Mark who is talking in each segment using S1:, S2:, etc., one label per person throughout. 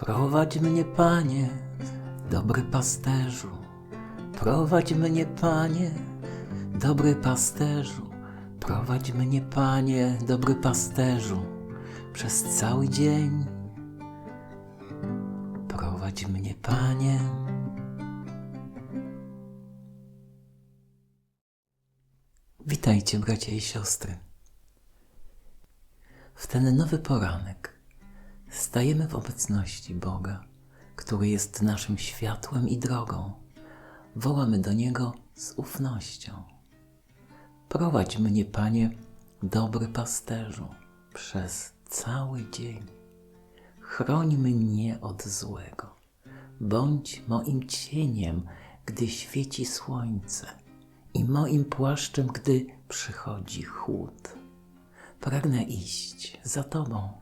S1: Prowadź mnie, Panie, dobry pasterzu. Prowadź mnie, Panie, dobry pasterzu. Prowadź mnie, Panie, dobry pasterzu, przez cały dzień. Prowadź mnie, Panie. Witajcie, bracia i siostry. W ten nowy poranek stajemy w obecności Boga, który jest naszym światłem i drogą. Wołamy do Niego z ufnością. Prowadź mnie, Panie, dobry pasterzu, przez cały dzień. Chroń mnie od złego. Bądź moim cieniem, gdy świeci słońce i moim płaszczem, gdy przychodzi chłód. Pragnę iść za Tobą,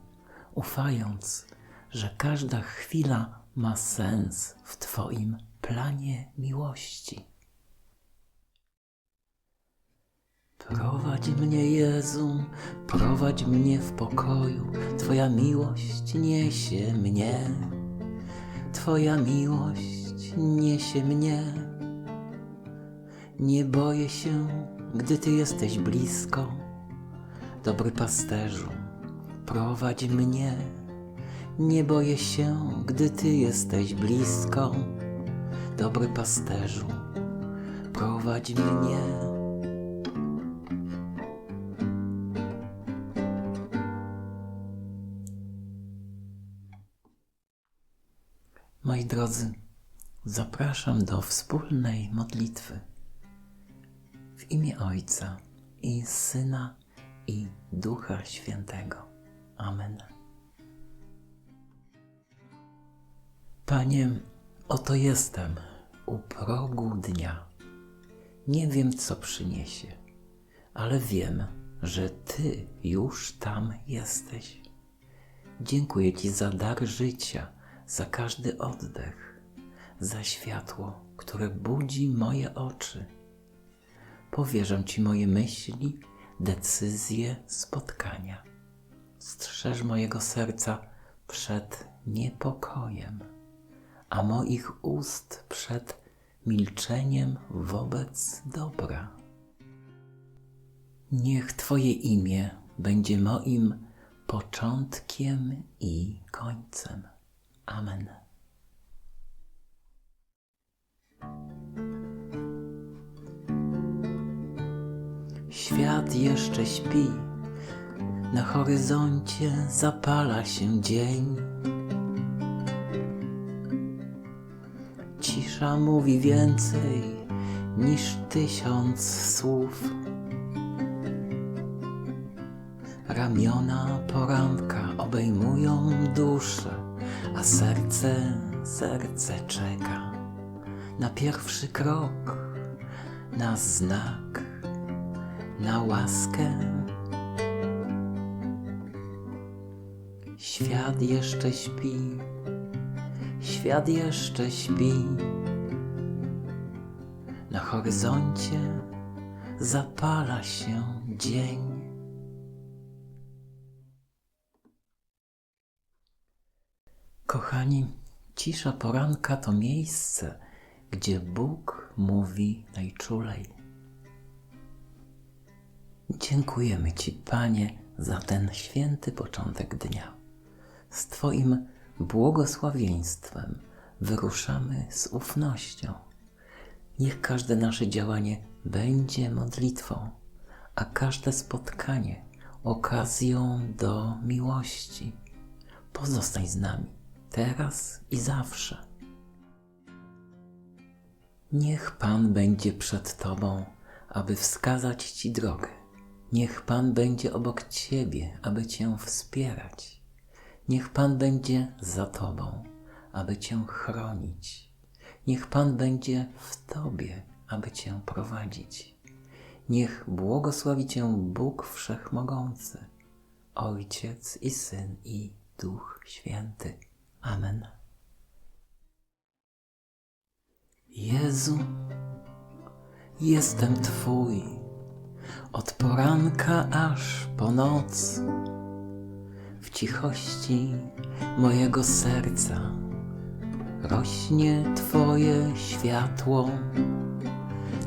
S1: ufając, że każda chwila ma sens w Twoim planie miłości. Prowadź mnie, Jezu, prowadź mnie w pokoju. Twoja miłość niesie mnie. Twoja miłość niesie mnie. Nie boję się, gdy Ty jesteś blisko. Dobry pasterzu, prowadź mnie. Nie boję się, gdy Ty jesteś blisko. Dobry pasterzu, prowadź mnie. Moi drodzy, zapraszam do wspólnej modlitwy w imię Ojca i Syna i Ducha Świętego. Amen. Panie, oto jestem u progu dnia. Nie wiem, co przyniesie, ale wiem, że Ty już tam jesteś. Dziękuję Ci za dar życia, za każdy oddech, za światło, które budzi moje oczy. Powierzam Ci moje myśli, decyzje, spotkania. Strzeż mojego serca przed niepokojem, a moich ust przed milczeniem wobec dobra. Niech Twoje imię będzie moim początkiem i końcem. Amen. Świat jeszcze śpi, na horyzoncie zapala się dzień. Cisza mówi więcej niż tysiąc słów. Ramiona poranka obejmują duszę, a serce, serce czeka na pierwszy krok, na znak, na łaskę. Świat jeszcze śpi, świat jeszcze śpi. Na horyzoncie zapala się dzień. Kochani, cisza poranka to miejsce, gdzie Bóg mówi najczulej. Dziękujemy Ci, Panie, za ten święty początek dnia. Z Twoim błogosławieństwem wyruszamy z ufnością. Niech każde nasze działanie będzie modlitwą, a każde spotkanie okazją do miłości. Pozostań z nami teraz i zawsze. Niech Pan będzie przed Tobą, aby wskazać Ci drogę. Niech Pan będzie obok Ciebie, aby Cię wspierać. Niech Pan będzie za Tobą, aby Cię chronić. Niech Pan będzie w Tobie, aby Cię prowadzić. Niech błogosławi Cię Bóg Wszechmogący, Ojciec i Syn i Duch Święty. Amen. Jezu, jestem Twój od poranka aż po noc. Cichości mojego serca rośnie Twoje światło.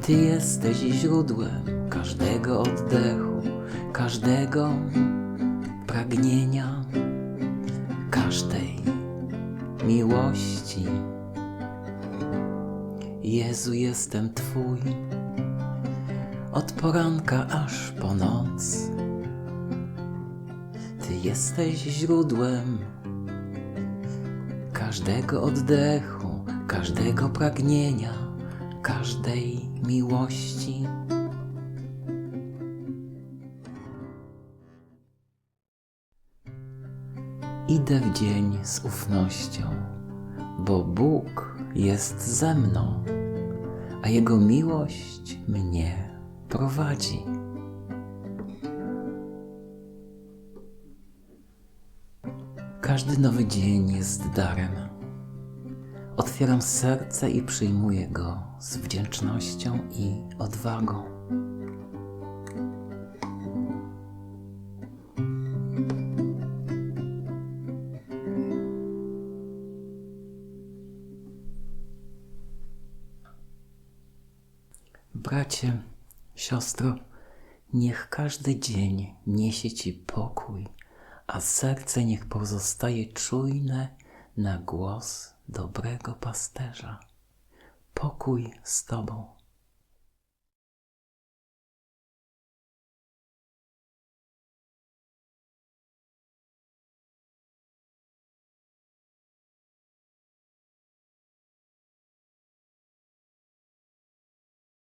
S1: Ty jesteś źródłem każdego oddechu, każdego pragnienia, każdej miłości. Jezu, jestem Twój od poranka aż po noc. Jesteś źródłem każdego oddechu, każdego pragnienia, każdej miłości. Idę w dzień z ufnością, bo Bóg jest ze mną, a Jego miłość mnie prowadzi. Każdy nowy dzień jest darem. Otwieram serce i przyjmuję go z wdzięcznością i odwagą. Bracie, siostro, niech każdy dzień niesie Ci pokój, a serce niech pozostaje czujne na głos dobrego pasterza. Pokój z Tobą.